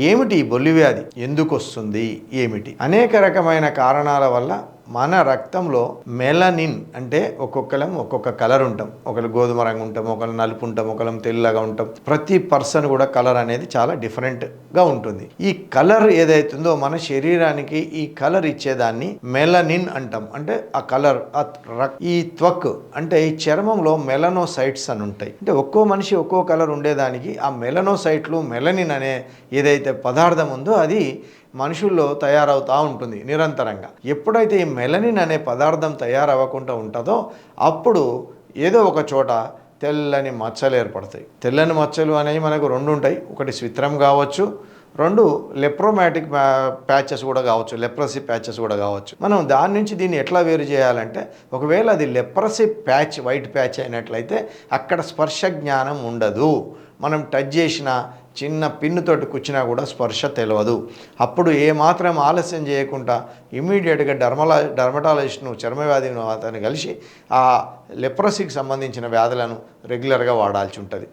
ఏమిటి ఈ బొల్లి వ్యాధి? ఎందుకు వస్తుంది? ఏమిటి? అనేక రకమైన కారణాల వల్ల మన రక్తంలో మెలనిన్ అంటే ఒక్కొక్కలం ఒక్కొక్క కలర్ ఉంటాం. ఒకరు గోధుమ రంగు ఉంటాం ఒకరు నలుపు ఉంటాం ఒకరు తెల్లగా ఉంటాం. ప్రతి పర్సన్ కూడా కలర్ అనేది చాలా డిఫరెంట్గా ఉంటుంది. ఈ కలర్ ఏదైతుందో మన శరీరానికి ఈ కలర్ ఇచ్చేదాన్ని మెలనిన్ అంటాం. అంటే ఆ కలర్ ఆ రక్- ఈ త్వక్ అంటే ఈ చర్మంలో మెలనోసైట్స్ అని ఉంటాయి. అంటే ఒక్కో మనిషి ఒక్కో కలర్ ఉండేదానికి ఆ మెలనోసైట్లు మెలనిన్ అనే ఏదైతే పదార్థం ఉందో అది మనుషుల్లో తయారవుతూ ఉంటుంది నిరంతరంగా. ఎప్పుడైతే ఈ మెలనిన్ అనే పదార్థం తయారవ్వకుండా ఉంటుందో అప్పుడు ఏదో ఒక చోట తెల్లని మచ్చలు ఏర్పడతాయి. తెల్లని మచ్చలు అనేవి మనకు రెండు ఉంటాయి. ఒకటి స్విత్రం కావచ్చు రెండు లెప్రోమాటిక్ ప్యాచెస్ కూడా కావచ్చు లెప్రసీ ప్యాచెస్ కూడా కావచ్చు. మనం దాని నుంచి దీన్ని ఎట్లా వేరు చేయాలంటే ఒకవేళ అది లెప్రసీ ప్యాచ్ వైట్ ప్యాచ్ అయినట్లయితే అక్కడ స్పర్శ జ్ఞానం ఉండదు. మనం టచ్ చేసిన చిన్న పిన్నుతోటి కూర్చున్నా కూడా స్పర్శ తెలియదు అప్పుడు ఏమాత్రం ఆలస్యం చేయకుండా ఇమీడియట్గా డర్మలా డర్మటాలజిస్ట్ను చర్మవ్యాధిని అతను కలిసి ఆ లెప్రసీకి సంబంధించిన వ్యాధులను రెగ్యులర్గా వాడాల్సి ఉంటుంది.